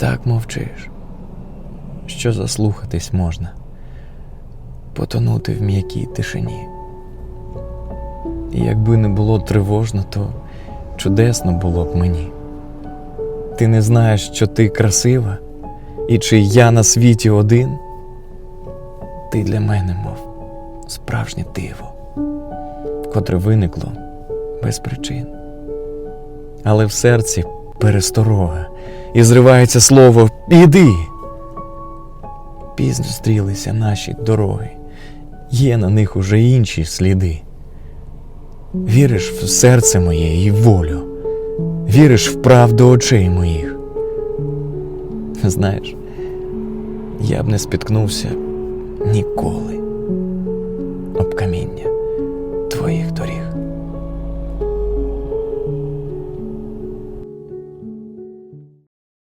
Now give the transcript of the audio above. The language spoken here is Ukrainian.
так мовчиш, що заслухатись можна, потонути в м'якій тишині. І якби не було тривожно, то чудесно було б мені. Ти не знаєш, що ти красива, і чи я на світі один. Ти для мене, мов справжнє диво, котре виникло без причин. Але в серці пересторога, і зривається слово Іди. Пізно стрілися наші дороги, є на них уже інші сліди. Віриш в серце моє і в волю, віриш в правду очей моїх. Знаєш, я б не спіткнувся ніколи об каміння твоїх доріг.